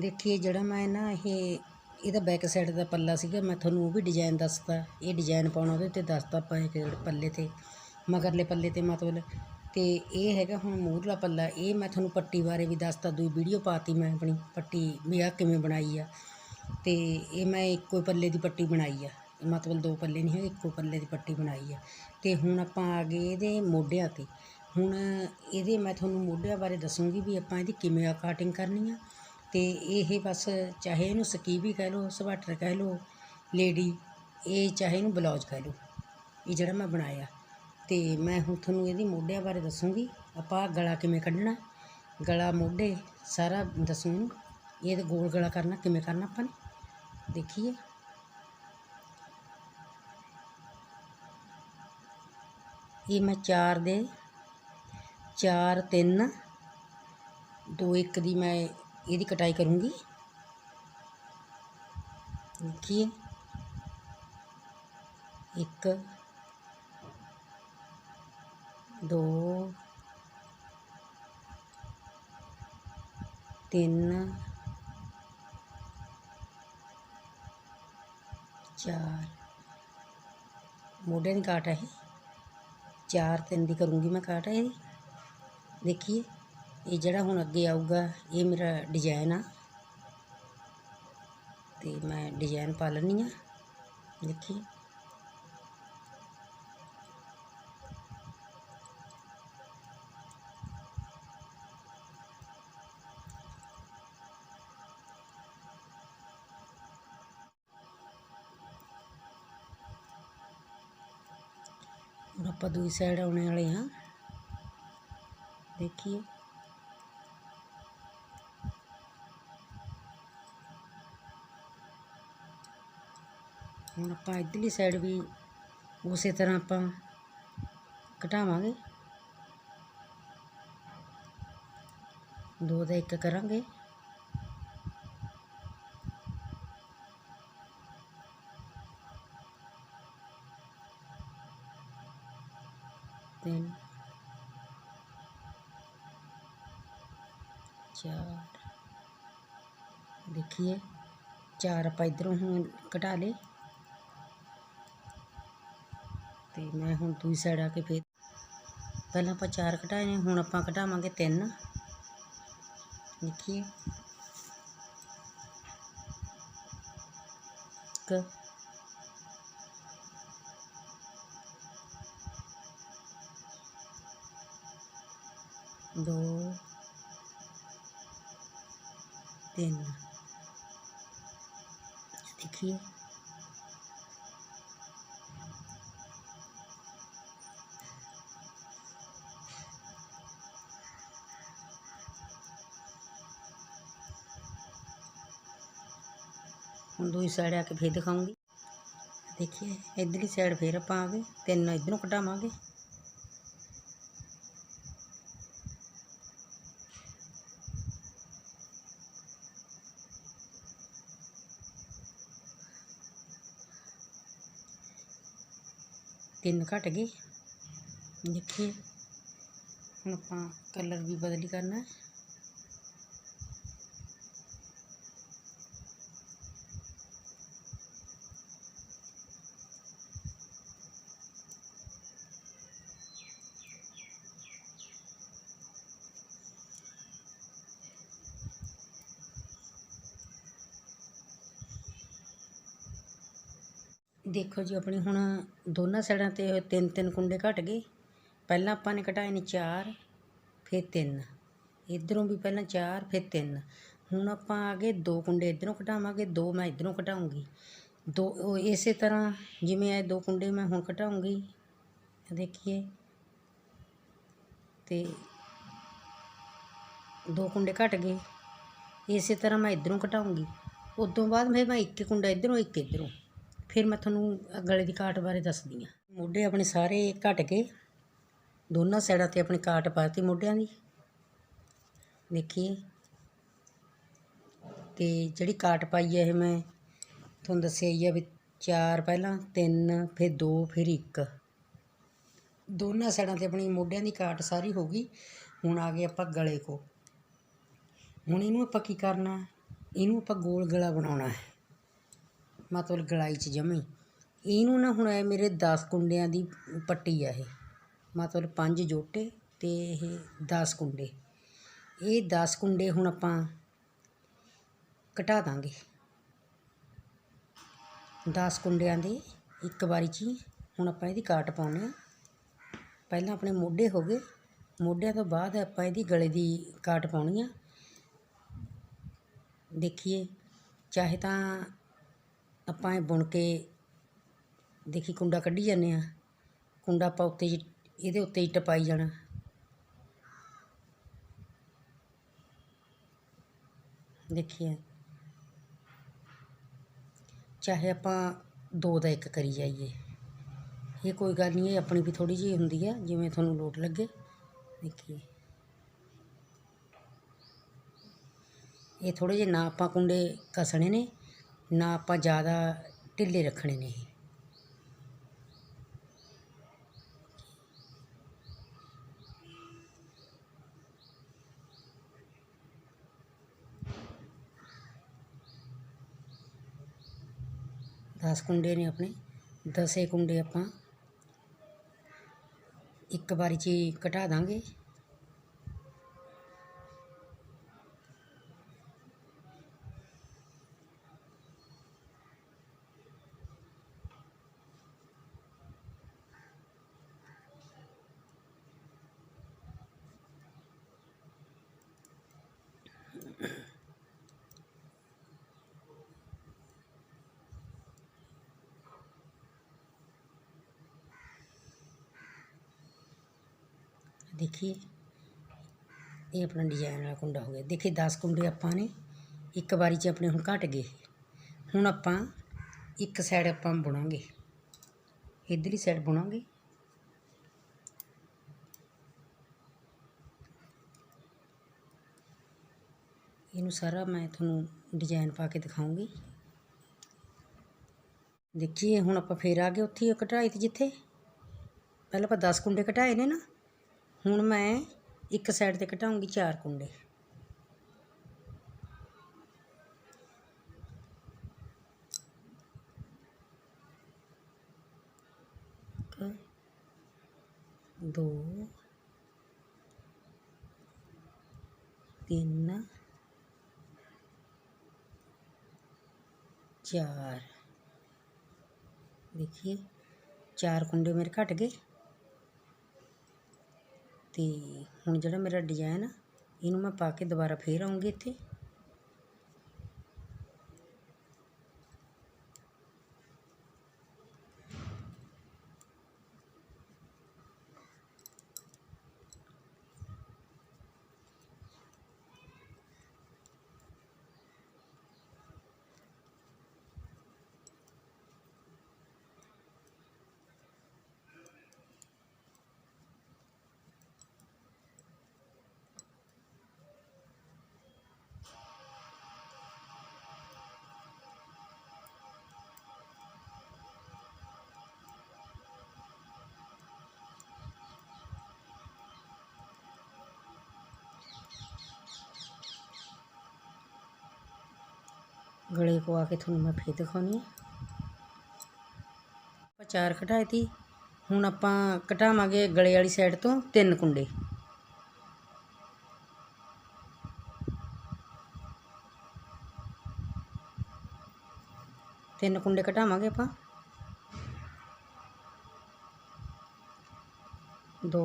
ਦੇਖੀਏ ਜਿਹੜਾ ਮੈਂ ਨਾ ਇਹ, ਇਹਦਾ ਬੈਕ ਸਾਈਡ ਦਾ ਪੱਲਾ ਸੀਗਾ, ਮੈਂ ਤੁਹਾਨੂੰ ਉਹ ਵੀ ਡਿਜ਼ਾਈਨ ਦੱਸਤਾ। ਇਹ ਡਿਜ਼ਾਈਨ ਪਾਉਣਾ ਉਹਦੇ ਉੱਤੇ ਦੱਸਤਾ ਆਪਾਂ ਇਹ ਪੱਲੇ ਤੇ, ਮਗਰਲੇ ਪੱਲੇ ਤੇ ਮਤਲਬ ਅਤੇ ਇਹ ਹੈਗਾ ਹੁਣ ਮੂਹਰਲਾ ਪੱਲਾ। ਇਹ ਮੈਂ ਤੁਹਾਨੂੰ ਪੱਟੀ ਬਾਰੇ ਵੀ ਦੱਸਤਾ, ਦੂਈ ਵੀਡੀਓ ਪਾਤੀ ਮੈਂ ਆਪਣੀ ਪੱਟੀ ਵੀ ਆਹ ਕਿਵੇਂ ਬਣਾਈ ਆ। ਅਤੇ ਇਹ ਮੈਂ ਇੱਕੋ ਪੱਲੇ ਦੀ ਪੱਟੀ ਬਣਾਈ ਆ। ਮਤਲਬ ਦੋ ਪੱਲੇ ਨਹੀਂ ਹੈ ਇੱਕੋ ਪੱਲੇ ਦੀ ਪੱਟੀ ਬਣਾਈ ਆ। ਅਤੇ ਹੁਣ ਆਪਾਂ ਆ ਗਏ ਇਹਦੇ ਮੋਢਿਆਂ ਤੇ। ਹੁਣ ਇਹਦੇ ਮੈਂ ਤੁਹਾਨੂੰ ਮੋਢਿਆਂ ਬਾਰੇ ਦੱਸੂੰਗੀ ਵੀ ਆਪਾਂ ਇਹਦੀ ਕਿਵੇਂ ਆ ਕਟਿੰਗ ਕਰਨੀ ਆ। ਅਤੇ ਇਹ ਬਸ ਚਾਹੇ ਇਹਨੂੰ ਸਕੀਵੀ ਕਹਿ ਲਓ, ਸਵਾਟਰ ਕਹਿ ਲਓ, ਲੇਡੀ, ਇਹ ਚਾਹੇ ਇਹਨੂੰ ਬਲੌਜ ਕਹਿ ਲਓ, ਇਹ ਜਿਹੜਾ ਮੈਂ ਬਣਾਇਆ। ਅਤੇ ਮੈਂ ਹੁਣ ਤੁਹਾਨੂੰ ਇਹਦੀ ਮੋਢਿਆਂ ਬਾਰੇ ਦੱਸੂੰਗੀ, ਆਪਾਂ ਗਲਾ ਕਿਵੇਂ ਕੱਢਣਾ, ਗਲਾ, ਮੋਢੇ, ਸਾਰਾ ਦੱਸੂ ਇਹਨੂੰ, ਇਹ ਤੇ ਗੋਲ ਗਲਾ ਕਰਨਾ, ਕਿਵੇਂ ਕਰਨਾ ਆਪਾਂ ਨੇ, ਦੇਖੀਏ। ਇਹ ਮੈਂ ਚਾਰ ਦੇ, ਚਾਰ, ਤਿੰਨ, ਦੋ, ਇੱਕ ਦੀ ਮੈਂ ਇਹਦੀ ਕਟਾਈ ਕਰੂੰਗੀ ਦੇਖੀਏ ਇੱਕ ਦੋ ਤਿੰਨ ਚਾਰ ਮੋਢੇ ਦੀ ਕਾਟ ਹੈ ਇਹ ਚਾਰ ਤਿੰਨ ਦੀ ਕਰੂੰਗੀ ਮੈਂ ਕਾਟ ਇਹਦੀ ਦੇਖੀਏ ਇਹ ਜਿਹੜਾ ਹੁਣ ਅੱਗੇ ਆਊਗਾ, ਇਹ ਮੇਰਾ ਡਿਜ਼ਾਈਨ ਆ। ਤੇ ਮੈਂ ਡਿਜ਼ਾਈਨ ਪਾ ਲੈਣੀ ਆ। ਦੇਖੀਏ ਹੁਣ ਆਪਾਂ ਦੂਜੀ ਸਾਈਡ ਆਉਣੇ ਵਾਲੇ ਹਾਂ ਦੇਖੀਏ। ਆਪਾਂ ਇੱਧਰਲੀ ਸਾਈਡ ਵੀ ਉਸੇ ਤਰ੍ਹਾਂ ਆਪਾਂ ਘਟਾਵਾਂਗੇ ਦੋ ਦਾ ਇੱਕ ਕਰਾਂਗੇ ਤਿੰਨ ਚਾਰ ਦੇਖੀਏ ਚਾਰ ਆਪਾਂ ਇਧਰੋਂ ਹੁਣ ਘਟਾ ਤੇ ਮੈਂ ਹੁਣ ਦੂਜੀ ਸਾਈਡ ਆ ਕੇ ਫੇਰ ਪਹਿਲਾਂ ਆਪਾਂ ਚਾਰ ਘਟਾਏ ਨੇ ਹੁਣ ਆਪਾਂ ਘਟਾਵਾਂਗੇ ਤਿੰਨ ਦੇਖੀਏ ਇੱਕ ਦੋ ਤਿੰਨ देखिए ਹੁਣ ਦੂਜੀ ਸਾਈਡ ਆ ਕੇ ਫੇਰ ਦਿਖਾਉਂਗੀ ਦੇਖੀਏ ਇਧਰਲੀ ਸਾਈਡ ਫੇਰ ਆਪਾਂ ਆ ਗਏ ਤਿੰਨ ਇਧਰੋਂ ਕਢਾਵਾਂਗੇ ਤਿੰਨ ਘਟ ਗਏ ਦੇਖੀਏ ਹੁਣ ਆਪਾਂ ਕਲਰ ਵੀ ਬਦਲੀ ਕਰਨਾ ਹੈ ਦੇਖੋ ਜੀ, ਆਪਣੀ ਹੁਣ ਦੋਨਾਂ ਸਾਈਡਾਂ ਤੇ ਤਿੰਨ ਤਿੰਨ ਕੁੰਡੇ ਘਟ ਗਏ। ਪਹਿਲਾਂ ਆਪਾਂ ਨੇ ਘਟਾਏ ਨੇ ਚਾਰ, ਫਿਰ ਤਿੰਨ। ਇਧਰੋਂ ਵੀ ਪਹਿਲਾਂ ਚਾਰ, ਫਿਰ ਤਿੰਨ। ਹੁਣ ਆਪਾਂ ਆ ਗਏ ਦੋ ਕੁੰਡੇ ਇਧਰੋਂ ਘਟਾਵਾਂਗੇ ਦੋ ਮੈਂ ਇਧਰੋਂ ਘਟਾਉਂਗੀ ਦੋ, ਉਹ ਇਸੇ ਤਰ੍ਹਾਂ ਜਿਵੇਂ ਇਹ ਦੋ ਕੁੰਡੇ ਮੈਂ ਹੁਣ ਘਟਾਉਂਗੀ ਦੇਖੀਏ। ਤੇ ਦੋ ਕੁੰਡੇ ਘਟ ਗਏ। ਇਸੇ ਤਰ੍ਹਾਂ ਮੈਂ ਇਧਰੋਂ ਘਟਾਉਂਗੀ ਉਸ ਤੋਂ ਬਾਅਦ ਫਿਰ ਮੈਂ ਇੱਕ ਕੁੰਡਾ ਇਧਰੋਂ, ਇੱਕ ਇਧਰੋਂ। ਫਿਰ ਮੈਂ ਤੁਹਾਨੂੰ ਗਲੇ ਦੀ ਕਾਟ ਬਾਰੇ ਦੱਸਦੀ ਹਾਂ। ਮੋਢੇ ਆਪਣੇ ਸਾਰੇ ਘਟ ਕੇ ਦੋਨਾਂ ਸਾਈਡਾਂ ਤੇ ਆਪਣੀ ਕਾਟ ਪਾਤੀ ਮੋਢਿਆਂ ਦੀ। ਦੇਖੀਏ। ਤੇ ਜਿਹੜੀ ਕਾਟ ਪਾਈ ਹੈ ਇਹ ਮੈਂ ਤੁਹਾਨੂੰ ਦੱਸਿਆ ਹੀ ਆ ਵੀ ਚਾਰ ਪਹਿਲਾਂ, ਤਿੰਨ, ਫਿਰ ਦੋ, ਫਿਰ ਇੱਕ। ਦੋਨਾਂ ਸਾਈਡਾਂ ਤੇ ਆਪਣੀ ਮੋਢਿਆਂ ਦੀ ਕਾਟ ਸਾਰੀ ਹੋ ਗਈ। ਹੁਣ ਆ ਗਏ ਆਪਾਂ ਗਲੇ ਕੋ। ਹੁਣ ਇਹਨੂੰ ਆਪਾਂ ਕੀ ਕਰਨਾ? ਇਹਨੂੰ ਆਪਾਂ ਗੋਲ ਗਲਾ ਬਣਾਉਣਾ ਹੈ। ਮਤਲਬ ਗਲਾਈ 'ਚ ਜਮੀ। ਇਹਨੂੰ ਨਾ ਹੁਣ ਇਹ ਮੇਰੇ 10 ਕੁੰਡਿਆਂ ਦੀ ਪੱਟੀ ਆ ਇਹ। ਮਤਲਬ ਪੰਜ ਜੋਟੇ ਅਤੇ ਇਹ 10 ਕੁੰਡੇ। ਇਹ 10 ਕੁੰਡੇ ਹੁਣ ਆਪਾਂ ਘਟਾ ਦਾਂਗੇ। 10 ਕੁੰਡਿਆਂ ਦੇ ਇੱਕ ਵਾਰੀ 'ਚ ਹੀ ਹੁਣ ਆਪਾਂ ਇਹਦੀ ਕਾਟ ਪਾਉਣੇ ਆ ਪਹਿਲਾਂ ਆਪਣੇ ਮੋਢੇ ਹੋ ਗਏ। ਮੋਢਿਆਂ ਤੋਂ ਬਾਅਦ ਆਪਾਂ ਇਹਦੀ ਗਲੇ ਦੀ ਕਾਟ ਪਾਉਣੀ ਆ। ਦੇਖੀਏ। ਚਾਹੇ ਤਾਂ ਆਪਾਂ ਇਹ ਬੁਣ ਕੇ ਦੇਖੀ ਕੁੰਡਾ ਕੱਢੀ ਜਾਂਦੇ ਆ ਕੁੰਡਾ ਆਪਾਂ ਉੱਤੇ ਜੀ- ਇਹਦੇ ਉੱਤੇ ਹੀ ਟਪਾਈ ਜਾਣਾ। ਦੇਖੀਏ। ਚਾਹੇ ਆਪਾਂ ਦੋ ਦਾ ਇੱਕ ਕਰੀ ਜਾਈਏ। ਇਹ ਕੋਈ ਗੱਲ ਨਹੀਂ, ਇਹ ਆਪਣੀ ਵੀ ਥੋੜੀ ਜਿਹੀ ਹੁੰਦੀ ਆ, ਜਿਵੇਂ ਤੁਹਾਨੂੰ ਲੋਟ ਲੱਗੇ। ਦੇਖੀਏ। ਇਹ ਥੋੜੇ ਜਿਹੇ ਨਾ ਆਪਾਂ ਕੁੰਡੇ ਕਸਣੇ ਨੇ। ਨਾ ਆਪਾਂ ਜ਼ਿਆਦਾ ਢਿੱਲੇ ਰੱਖਣੇ ਨੇ ਇਹ। ਦਸ ਕੁੰਡੇ ਨੇ ਆਪਣੇ, ਦਸੇ ਕੁੰਡੇ ਆਪਾਂ ਇੱਕ ਵਾਰੀ 'ਚ ਹੀ ਘਟਾ ਦਾਂਗੇ। ਦੇਖੀਏ ਇਹ ਆਪਣਾ ਡਿਜ਼ਾਈਨ ਵਾਲਾ ਕੁੰਡਾ ਹੋ ਗਿਆ। ਦੇਖੀ 10 ਕੁੰਡੇ ਆਪਾਂ ਨੇ, ਇੱਕ ਵਾਰੀ 'ਚ ਆਪਣੇ ਹੁਣ ਘਟ ਗਏ। ਹੁਣ ਆਪਾਂ ਇੱਕ ਸਾਈਡ ਆਪਾਂ ਬੁਣਾਂਗੇ। ਇਧਰਲੀ ਸਾਈਡ ਬੁਣਾਂਗੇ। ਇਹਨੂੰ ਸਾਰਾ ਮੈਂ ਤੁਹਾਨੂੰ ਡਿਜ਼ਾਈਨ ਪਾ ਕੇ ਦਿਖਾਉਂਗੀ। ਦੇਖੀਏ, ਹੁਣ ਆਪਾਂ ਫੇਰ ਆ ਗਏ ਉੱਥੇ ਹੀ ਕਢਾਈ ਤੇ ਜਿੱਥੇ। ਪਹਿਲਾਂ ਆਪਾਂ 10 ਕੁੰਡੇ ਘਟਾਏ ਨੇ ਨਾ। ਹੁਣ ਮੈਂ ਇੱਕ ਸਾਈਡ ਤੇ ਘਟਾਉਂਗੀ ਚਾਰ ਕੁੰਡੇ। ਇੱਕ, ਦੋ ਤਿੰਨ ਚਾਰ। ਦੇਖੀਏ ਚਾਰ ਕੁੰਡੇ ਮੇਰੇ ਘਟ ਅਤੇ ਹੁਣ ਜਿਹੜਾ ਮੇਰਾ ਡਿਜ਼ਾਇਨ ਆ ਇਹਨੂੰ ਮੈਂ ਪਾ ਕੇ ਦੁਬਾਰਾ ਫਿਰ ਆਉਂਗੀ ਇੱਥੇ। ਗਲੇ ਕੋ ਕੇ ਤੁਹਾਨੂੰ ਮੈਂ ਫੇਰ ਦਿਖਾਉਣੀ ਆਪਾਂ ਚਾਰ ਘਟਾਏ ਤੀ। ਹੁਣ ਆਪਾਂ ਘਟਾਵਾਂਗੇ ਗਲੇ ਵਾਲੀ ਸਾਈਡ ਤੋਂ ਤਿੰਨ ਕੁੰਡੇ। ਤਿੰਨ ਕੁੰਡੇ ਘਟਾਵਾਂਗੇ ਆਪਾਂ। ਦੋ।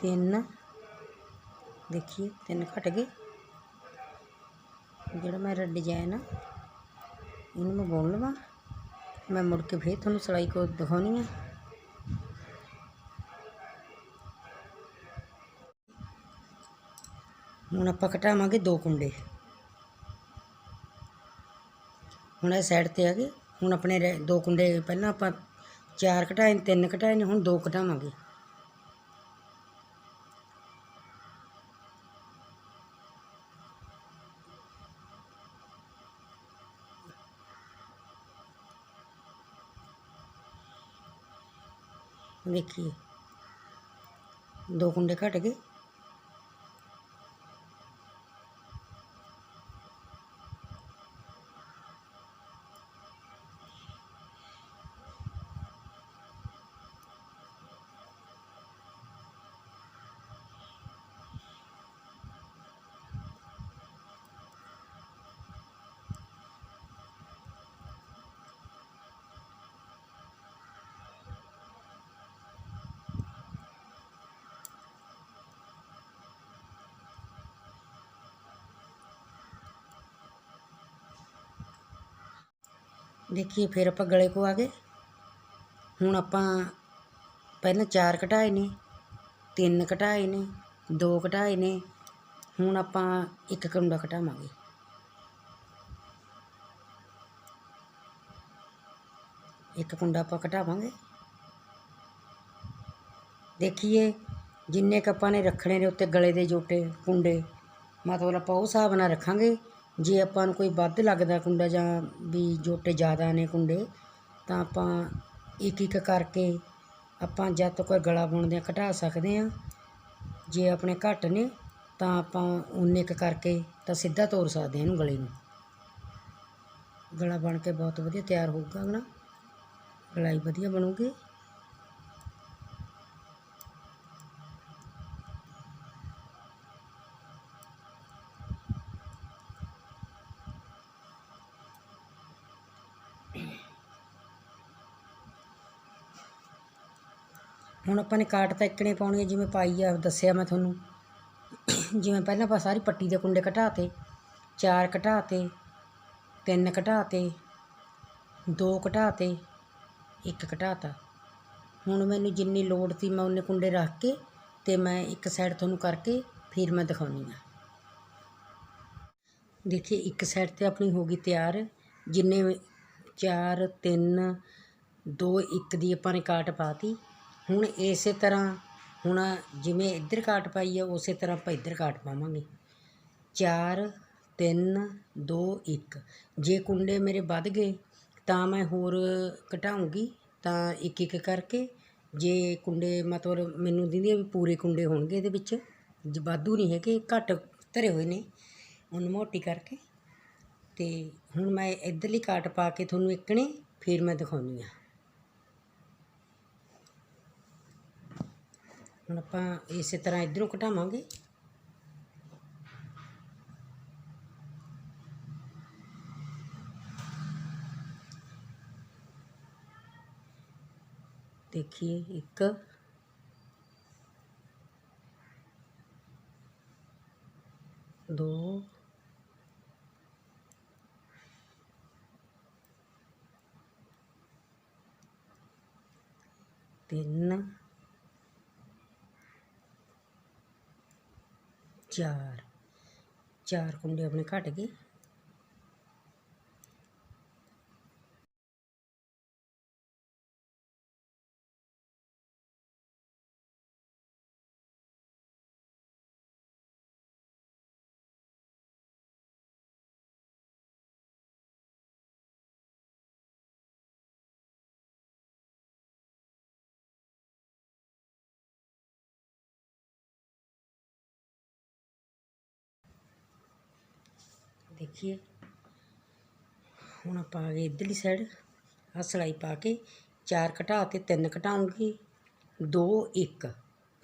ਤਿੰਨ। ਦੇਖੀਏ ਤਿੰਨ ਘਟ ਗਏ। ਜਿਹੜਾ ਮੇਰਾ ਡਿਜ਼ਾਈਨ ਆ ਇਹਨੂੰ ਮੈਂ ਬੁਣ ਲਵਾਂ। ਮੈਂ ਮੁੜ ਕੇ ਫੇਰ ਤੁਹਾਨੂੰ ਸਿਲਾਈ ਕੋ ਦਿਖਾਉਣੀ ਆ। ਹੁਣ ਆਪਾਂ ਘਟਾਵਾਂਗੇ ਦੋ ਕੁੰਡੇ। ਹੁਣ ਇਹ ਸਾਈਡ ਤੇ ਆ ਗਏ। ਹੁਣ ਆਪਣੇ ਰਹਿ- ਦੋ ਕੁੰਡੇ ਪਹਿਲਾਂ ਆਪਾਂ ਚਾਰ ਘਟਾਏ ਨੇ, ਤਿੰਨ ਘਟਾਏ ਨੇ ਹੁਣ ਦੋ ਘਟਾਵਾਂਗੇ দেখি দোকান রেখাটাকে ਦੇਖੀਏ ਫਿਰ ਆਪਾਂ ਗਲੇ ਕੋ ਆ ਗਏ ਹੁਣ ਆਪਾਂ ਪਹਿਲਾਂ ਚਾਰ ਘਟਾਏ ਨੇ ਤਿੰਨ ਘਟਾਏ ਨੇ ਦੋ ਘਟਾਏ ਨੇ ਹੁਣ ਆਪਾਂ ਇੱਕ ਕੁੰਡਾ ਘਟਾਵਾਂਗੇ ਇੱਕ ਕੁੰਡਾ ਆਪਾਂ ਘਟਾਵਾਂਗੇ ਦੇਖੀਏ ਜਿੰਨੇ ਕੁ ਆਪਾਂ ਨੇ ਰੱਖਣੇ ਨੇ ਉੱਤੇ ਗਲੇ ਦੇ ਜੋਟੇ ਕੁੰਡੇ ਮਤਲਬ ਆਪਾਂ ਉਹ ਹਿਸਾਬ ਨਾਲ ਰੱਖਾਂਗੇ ਜੇ ਆਪਾਂ ਨੂੰ ਕੋਈ ਵੱਧ ਲੱਗਦਾ ਕੁੰਡਾ ਜਾਂ ਵੀ ਜੋਟੇ ਜ਼ਿਆਦਾ ਨੇ ਕੁੰਡੇ, ਤਾਂ ਆਪਾਂ ਇੱਕ ਇੱਕ ਕਰਕੇ ਆਪਾਂ ਜਦ ਤੱਕ ਗਲਾ ਬੁਣਦੇ ਹਾਂ ਘਟਾ ਸਕਦੇ ਹਾਂ। ਜੇ ਆਪਣੇ ਘੱਟ ਨੇ, ਤਾਂ ਆਪਾਂ ਉਨੇ ਕੁ ਕਰਕੇ ਤਾਂ ਸਿੱਧਾ ਤੋਰ ਸਕਦੇ ਹਾਂ ਇਹਨੂੰ ਗਲੇ ਨੂੰ। ਗਲਾ ਬਣ ਕੇ ਬਹੁਤ ਵਧੀਆ ਤਿਆਰ ਹੋਊਗਾ ਨਾ ਗਲਾਈ ਵਧੀਆ ਬਣੂਗੀ। ਹੁਣ ਆਪਾਂ ਨੇ ਕਾਟ ਤਾਂ ਇੱਕਣੇ ਪਾਉਣੀ ਹੈ ਜਿਵੇਂ ਪਾਈ ਆ ਦੱਸਿਆ ਮੈਂ ਤੁਹਾਨੂੰ। ਜਿਵੇਂ ਪਹਿਲਾਂ ਆਪਾਂ ਸਾਰੀ ਪੱਟੀ ਦੇ ਕੁੰਡੇ ਘਟਾਤੇ, ਚਾਰ ਘਟਾਤੇ, ਤਿੰਨ ਘਟਾਤੇ, ਦੋ ਘਟਾਤੇ, ਇੱਕ ਘਟਾਤਾ। ਹੁਣ ਮੈਨੂੰ ਜਿੰਨੀ ਲੋੜ ਸੀ ਮੈਂ ਉਹਨੇ ਕੁੰਡੇ ਰੱਖ ਕੇ ਤੇ ਮੈਂ ਇੱਕ ਸਾਈਡ ਤੁਹਾਨੂੰ ਕਰਕੇ ਫਿਰ ਮੈਂ ਦਿਖਾਉਣੀ ਆ। ਦੇਖੀਏ, ਇੱਕ ਸਾਈਡ ਤੇ ਆਪਣੀ ਹੋ ਗਈ ਤਿਆਰ। ਜਿੰਨੇ ਚਾਰ, ਤਿੰਨ, ਦੋ, ਇੱਕ ਦੀ ਆਪਾਂ ਨੇ ਕਾਟ ਪਾਤੀ। ਹੁਣ ਇਸੇ ਤਰ੍ਹਾਂ ਹੁਣ ਜਿਵੇਂ ਇੱਧਰ ਕਾਟ ਪਾਈ ਆ, ਉਸੇ ਤਰ੍ਹਾਂ ਆਪਾਂ ਇੱਧਰ ਕਾਟ ਪਾਵਾਂਗੇ। ਚਾਰ, ਤਿੰਨ, ਦੋ, ਇੱਕ। ਜੇ ਕੁੰਡੇ ਮੇਰੇ ਵੱਧ ਗਏ, ਤਾਂ ਮੈਂ ਹੋਰ ਘਟਾਉਂਗੀ, ਤਾਂ ਇੱਕ ਇੱਕ ਕਰਕੇ। ਜੇ ਕੁੰਡੇ ਮਤਲਬ ਮੈਨੂੰ ਦਿੰਦੀ ਵੀ ਪੂਰੇ ਕੁੰਡੇ ਹੋਣਗੇ ਇਹਦੇ ਵਿੱਚ, ਜੇ ਵਾਧੂ ਨਹੀਂ ਹੈਗੇ, ਘੱਟ ਧਰੇ ਹੋਏ ਨੇ, ਉਹਨੂੰ ਮੋਟੀ ਕਰਕੇ। ਤੇ ਹੁਣ ਮੈਂ ਇੱਧਰਲੀ ਕਾਟ ਪਾ ਕੇ ਤੁਹਾਨੂੰ ਇੱਕਣੇ ਫਿਰ ਮੈਂ ਦਿਖਾਉਣੀ ਆ ਹੁਣ ਆਪਾਂ ਇਸੇ ਤਰ੍ਹਾਂ ਇਧਰੋਂ ਘਟਾਵਾਂਗੇ। ਦੇਖੀਏ ਇੱਕ। ਦੋ। ਤਿੰਨ। ਚਾਰ ਚਾਰ ਕੁੰਡੇ ਆਪਣੇ ਘਟ ਗਏ। ਦੇਖੀਏ ਹੁਣ ਆਪਾਂ ਆ ਗਏ ਇੱਧਰਲੀ ਸਾਈਡ ਆਹ ਸਿਲਾਈ ਪਾ ਕੇ ਚਾਰ ਘਟਾ ਤੇ ਤਿੰਨ ਘਟਾਉਂਗੀ ਦੋ ਇੱਕ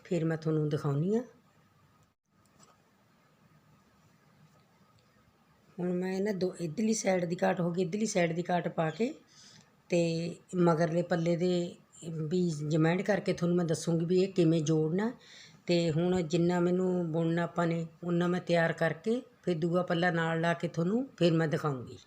ਫਿਰ ਮੈਂ ਤੁਹਾਨੂੰ ਦਿਖਾਉਣੀ ਆ ਹੁਣ ਮੈਂ ਨਾ ਦੋ ਇੱਧਰਲੀ ਸਾਈਡ ਦੀ ਕਾਟ ਹੋ ਗਈ ਇੱਧਰਲੀ ਸਾਈਡ ਦੀ ਕਾਟ ਪਾ ਕੇ ਤੇ ਮਗਰਲੇ ਪੱਲੇ ਦੇ ਵੀ ਜਮੈਂਡ ਕਰਕੇ ਤੁਹਾਨੂੰ ਮੈਂ ਦੱਸੂਗੀ ਵੀ ਇਹ ਕਿਵੇਂ ਜੋੜਨਾ ਤੇ ਹੁਣ ਜਿੰਨਾ ਮੈਨੂੰ ਬੁਣਨਾ ਆਪਾਂ ਨੇ ਉਹਨਾਂ ਮੈਂ ਤਿਆਰ ਕਰਕੇ ਫਿਰ ਦੂਆ ਪੱਲਾ ਨਾਲ ਲਾ ਕੇ ਤੁਹਾਨੂੰ ਫਿਰ ਮੈਂ ਦਿਖਾਉਂਗੀ।